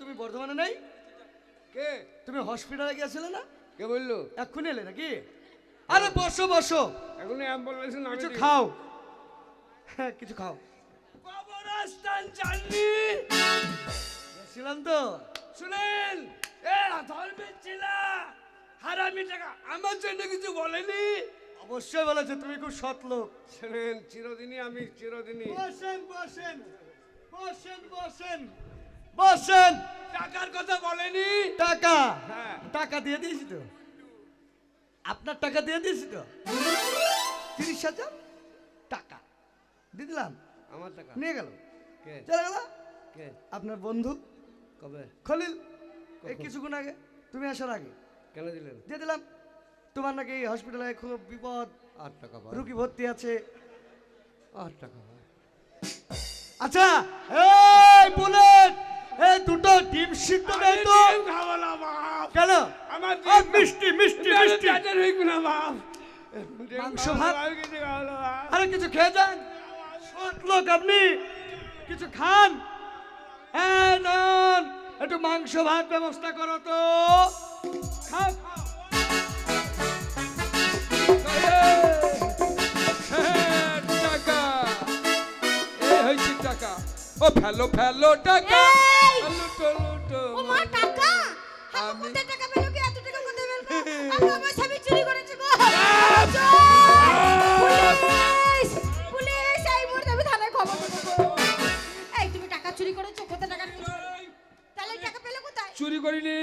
তুমি বর্ধমানে নেই? কে? তুমি হসপিটালে গিয়েছিলে না? কে বলল? এক্ষুনি এলে নাকি? আরে বসো বসো। এখন অ্যাম্বুলেন্স না কিছু খাও। হ্যাঁ কিছু খাও। কবরস্থান চালনি গেছিলাম তো। শুনেন এ ধর্মের ছিলা হারামি টাকা আমার জন্য কিছু বলেনি? অবশ্যই বলেছে তুমি খুব সৎ লোক। শুনেন চিরদিনই আমি চিরদিনই। বসেন বসেন বসেন বসেন। বসেন। টাকার কথা বলেনি? টাকা? হ্যাঁ। টাকা দিয়ে দিয়েছি তো। আপনার টাকা দিয়ে দিয়েছি তো। তিরিশ হাজার টাকা। দিয়ে দিলাম। আমার টাকা। নিয়ে গেল। কে? চলে গেল? কে? আপনার বন্ধু। কবে? খলিল। এই কিছুক্ষণ আগে। তুমি আসার আগে। কেন দিলেন? দিয়ে দিলাম। তোমার নাকি হসপিটালে খুব বিপদ। আট টাকা রুগী ভর্তি আছে। আট টাকা আচ্ছা এই বুলেট! এই দুটো ডিম সিদ্ধ দেয় তো। খাব না বাপ। কেন? আমার মিষ্টি মিষ্টি মিষ্টি। না বাপ। মাংস ভাত? আর কিছু খেয়ে যান। সৎ লোক আপনি। কিছু খান। হ্যাঁ নন। একটু মাংস ভাত ব্যবস্থা করো তো। খাও টাকা। ও ফেলো ফেলো টাকা। ও মা টাকা? আমি টাকা পেল কি? এত টাকা কোথায় পেল? আমি আমার স্বামী চুরি করেছে গো। পুলিশ পুলিশ এই মুহূর্তে আমি থানায় খবর দেবো এই তুমি টাকা চুরি করেছ? কোথায় টাকা চুরি তাহলে টাকা পেলে কোথায়? চুরি করিনি।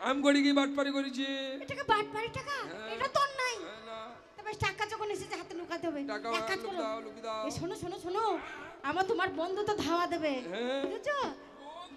আমি করি কি বাটপারি করেছি? এটা বাট বাড়ি টাকা? এটা তোর নাই। হ্যাঁ, তবে টাকা যখন এসেছে হাতে লুকাতে হবে। এক কাজ করো। শোনো শোনো শোনো। আমার তোমার বন্ধু তো ধাওয়া দেবে। হ্যাঁ। বুঝেছ?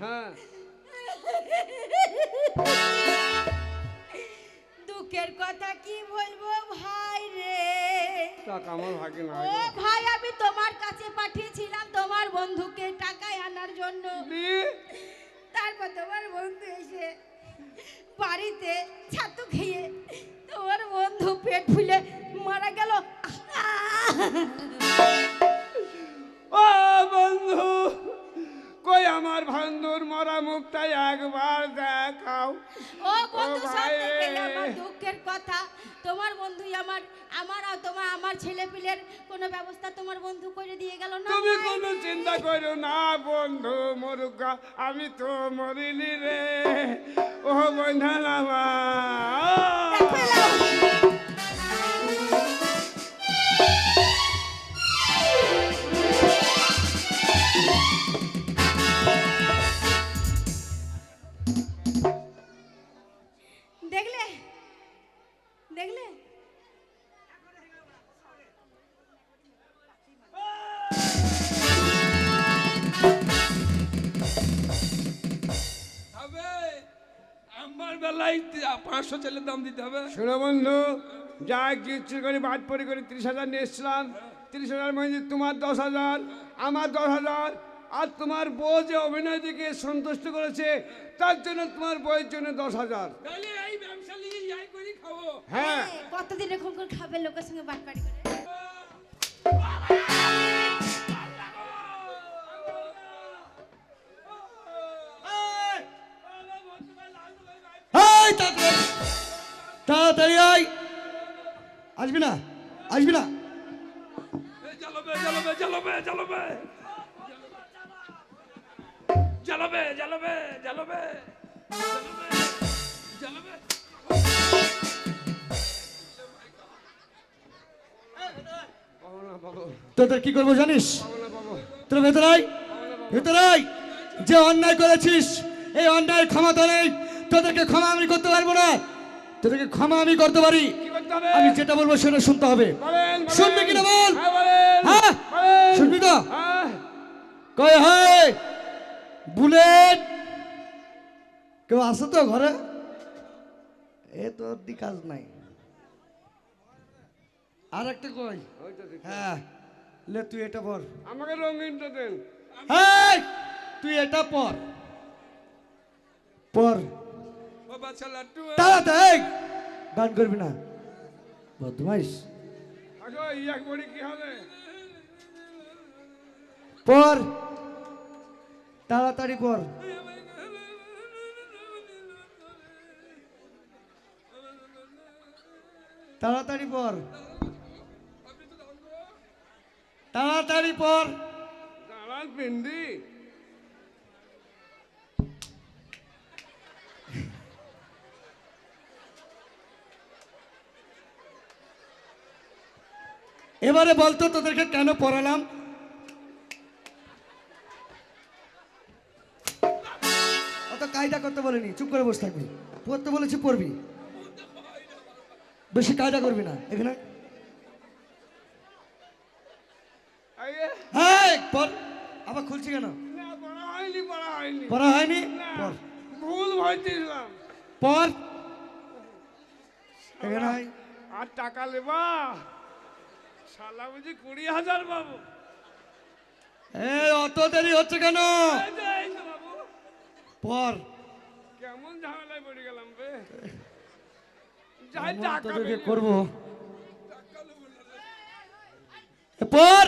হ্যাঁ। দুঃখের কথা কি বলব ভাই রে? আমার ভাগে না ও ভাই আমি তোমার কাছে পাঠিয়েছিলাম তোমার বন্ধুকে টাকায় আনার জন্য। তারপর তোমার বন্ধু এসে বাড়িতে ছাতু খেয়ে তোমার বন্ধু পেট ফুলে মারা গেল। ও বন্ধু। কই আমার বন্ধুর মরা মুখটা একবার দেখাও? ও বন্ধু। আমার দুঃখের কথা। তোমার বন্ধু আমার আমার আর তোমার আমার ছেলে পিলের কোনো ব্যবস্থা তোমার বন্ধু করে দিয়ে গেল না তুমি? কোনো চিন্তা করো না বন্ধু মরুকা আমি তো মরিনি রে। ও বন্ধন আমার। দেখলে? দেখলে? আমার বেলায় পাঁচশো ছেলের দাম দিতে হবে। শোনো বন্ধু যা ইচ্ছে করে বাদ পরি করে তিরিশ হাজার নিয়ে এসছিলাম। তিরিশ হাজার মধ্যে তোমার দশ হাজার আমার দশ হাজার। আর তোমার বউ যে অভিনয় দিকে সন্তুষ্ট করেছে তার জন্য তোমার বউয়ের জন্য দশ হাজার। হ্যাঁ। কতদিন এরকম করে খাবে লোকের সঙ্গে বাটপাড়ি করে? তাড়াতাড়ি। আয়। আসবি না? আসবি না? এই জ্বালাবে জ্বালাবে জ্বালাবে জ্বালাবে। জ্বালাবে জ্বালাবে জ্বালাবে জ্বালাবে তোদের কি করব জানিস? তোর ভেতরে আয় ভেতরে আয়। যে অন্যায় করেছিস এই অন্যায় ক্ষমতা নেই। তোদেরকে ক্ষমা আমি করতে পারব না। তোদেরকে ক্ষমা আমি করতে পারি। আমি যেটা বলব সেটা শুনতে হবে। শুনবি কিনা বল? হ্যাঁ হ্যাঁ শুনবি তো? হ্যাঁ। কই হয় বুলেট। কেউ আছে তো ঘরে? এ তোর দি কাজ নাই। আর একটা কই তো হ্যাঁ লে তুই এটা পর। আমাকে রঙিনটা দেন। এই তুই এটা পর। পর। ও বাচ্চা লাড্ডু তাড়াতাড়ি গান করবি না। বদমাইশ। আগে ইয়াক বড়ি কি হবে? পর। তাড়াতাড়ি কর। তাড়াতাড়ি পর তাড়াতাড়ি পর পিন্ডি এবারে বলতো তোদেরকে কেন পড়ালাম? করতে বলিনি চুপ করে বসে থাকবি। পড়তে বলেছি পড়বি। বেশি কায়দা করবি না এখানে। হ্যাঁ পর আবার খুলছি কেন? পড়া হয়নি পর ভুল ভরতেছিলাম পর এখানে আর টাকা লেবা? শালা বুঝি কুড়ি হাজার বাবু এই অত দেরি হচ্ছে কেন? পর কেমন ঝামেলায় পড়ে গেলাম বে? যাই টাকা তোদেরকে বেরিয়ে- করব? পর!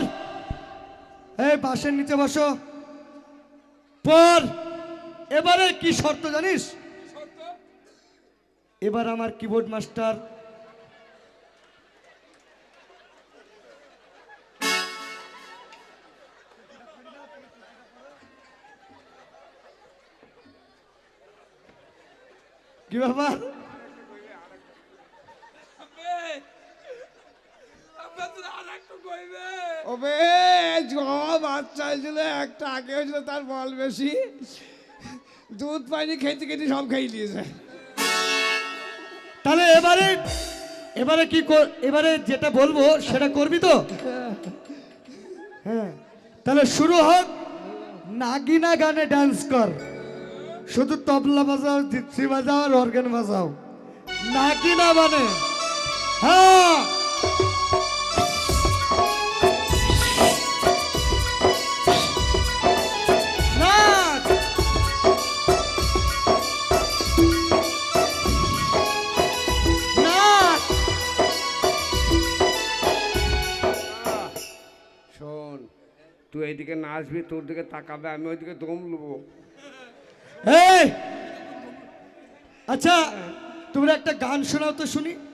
এই বাসের নিচে বসো। পর! এবারে কি শর্ত জানিস? এবার আমার কিবোর্ড মাস্টার কি ব্যাপার? ওবে বাচ্চা ছিল একটা আগে হয়েছিল তার বল বেশি। দুধ পানি খেতে খেতে সব খেয়ে দিয়েছে তাহলে এবারে এবারে কি এবারে যেটা বলব সেটা করবি তো? হ্যাঁ। তাহলে শুরু হোক নাগিনা গানে ডান্স কর। শুধু তবলা বাজাও, জিপসি বাজাও, আর অর্গান বাজাও। নাগিনা মানে? হ্যাঁ! নাচ নাচ শোন, তুই এইদিকে নাচবি তোর দিকে তাকাবে, আমি ওইদিকে দম নেব আচ্ছা তোমরা একটা গান শোনাও তো শুনি।